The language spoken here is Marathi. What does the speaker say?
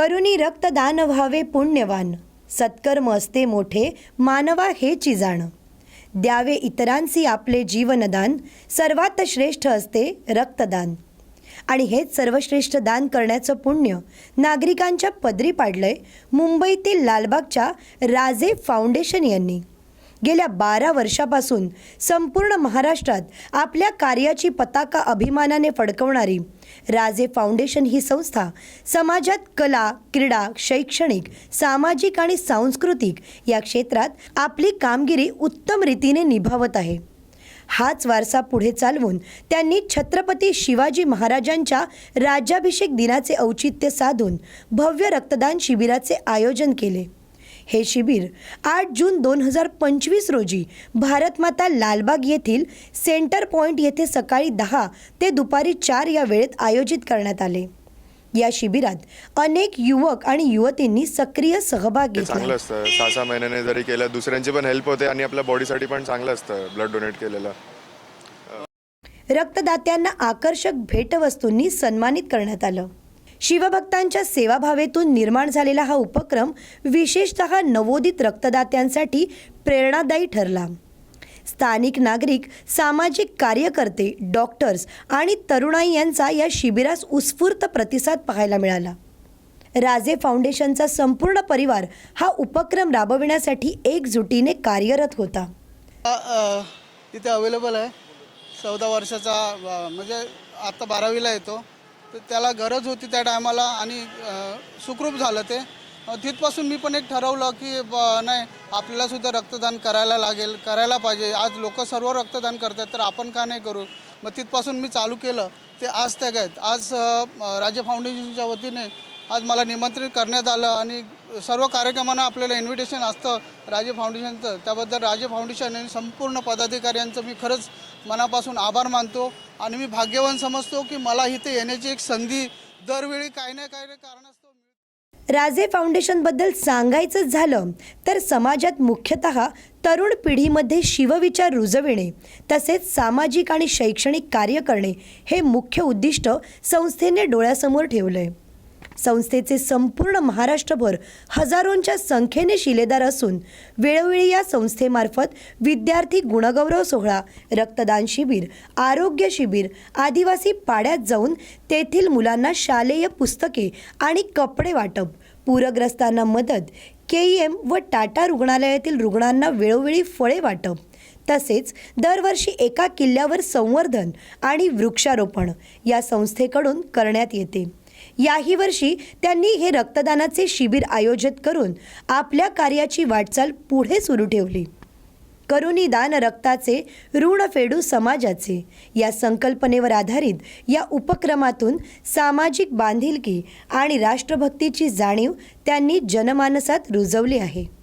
करुणी रक्तदान व्हावे पुण्यवान. सत्कर्म असते मोठे मानवा हे चिजाण द्यावे इतरांसी आपले जीवनदान सर्वात श्रेष्ठ असते रक्तदान. आणि हेच सर्वश्रेष्ठ दान करण्याचं पुण्य नागरिकांच्या पदरी पाडलंय मुंबईतील लालबागच्या राजे फाउंडेशन यांनी. गेल्या बारा वर्षापासून संपूर्ण महाराष्ट्रात आपल्या कार्याची पताका अभिमानाने फडकवणारी राजे फाउंडेशन ही संस्था समाजात कला क्रीडा शैक्षणिक सामाजिक आणि सांस्कृतिक या क्षेत्रात आपली कामगिरी उत्तम रीतीने निभावत आहे. हाच वारसा पुढे चालवून त्यांनी छत्रपती शिवाजी महाराजांच्या राज्याभिषेक दिनाचे औचित्य साधून भव्य रक्तदान शिबिराचे आयोजन केले. हे शिबिर आठ जून दोन हजार पंचवीस रोजी भारतमाता लालबाग येथील सेंटर पॉईंट येथे सकाळी दहा ते दुपारी चार या वेळेत आयोजित करण्यात आले. या शिबिरात अनेक युवक आणि युवतींनी सक्रिय सहभाग ते घेतला. चांगलं असतं. सहा सहा महिन्याने जरी केलं दुसऱ्यांची पण हेल्प होते आणि आपल्या बॉडीसाठी पण चांगलं असतं ब्लड डोनेट केलेलं. रक्तदात्यांना आकर्षक भेटवस्तूंनी सन्मानित करण्यात आलं. शिवभक्तांच्या सेवाभावेतून निर्माण झालेला हा उपक्रम विशेषतः नवोदित रक्तदात्यांसाठी प्रेरणादायी ठरला. स्थानिक नागरिक सामाजिक कार्यकर्ते डॉक्टर्स आणि तरुणाई यांचा या शिबिरास उत्स्फूर्त प्रतिसाद पाहायला मिळाला. राजे फाउंडेशनचा संपूर्ण परिवार हा उपक्रम राबविण्यासाठी एकजुटीने कार्यरत होता. तिथे अवेलेबल आहे. चौदा वर्षाचा म्हणजे आत्ता बारावीला येतो. तर त्याला गरज होती त्या टायमाला आणि सुखरूप झालं ते. तिथपासून मी पण एक ठरवलं की ब नाही आपल्याला सुद्धा रक्तदान करायला लागेल करायला पाहिजे. आज लोक सर्व रक्तदान करतात तर आपण का नाही करू? मग तिथपासून मी चालू केलं. ते आज त्या आहेत आज राज्य फाउंडेशनच्या वतीने आज मला निमंत्रित करण्यात आलं आणि सर्व कार्यक्रमांना आपल्याला इन्व्हिटेशन असतं राजे फाउंडेशनचं त्याबद्दल राजे फाउंडेशन आणि संपूर्ण पदाधिकाऱ्यांचं मी खरंच मनापासून आभार मानतो आणि मी भाग्यवान समजतो की मला इथे येण्याची एक संधी दरवेळी काही ना काही कारणास्तव मिळते. राजे फाउंडेशनबद्दल सांगायचं झालं तर समाजात मुख्यतः तरुण पिढीमध्ये शिवविचार रुजविणे तसेच सामाजिक आणि शैक्षणिक कार्य करणे हे मुख्य उद्दिष्ट संस्थेने डोळ्यासमोर ठेवलं आहे संस्थेचे संपूर्ण महाराष्ट्रभर हजारोंच्या संख्येने शिलेदार असून वेळोवेळी या संस्थेमार्फत विद्यार्थी गुणगौरव सोहळा रक्तदान शिबिर आरोग्य शिबिर आदिवासी पाड्यात जाऊन तेथील मुलांना शालेय पुस्तके आणि कपडे वाटप पूरग्रस्तांना मदत के ई एम व टाटा रुग्णालयातील रुग्णांना वेळोवेळी फळे वाटप तसेच दरवर्षी एका किल्ल्यावर संवर्धन आणि वृक्षारोपण या संस्थेकडून करण्यात येते. याही वर्षी त्यांनी हे रक्तदानाचे शिबिर आयोजित करून आपल्या कार्याची वाटचाल पुढे सुरू ठेवली. करुणी दान रक्ताचे ऋण फेडू समाजाचे या संकल्पनेवर आधारित या उपक्रमातून सामाजिक बांधिलकी आणि राष्ट्रभक्तीची जाणीव त्यांनी जनमानसात रुजवली आहे.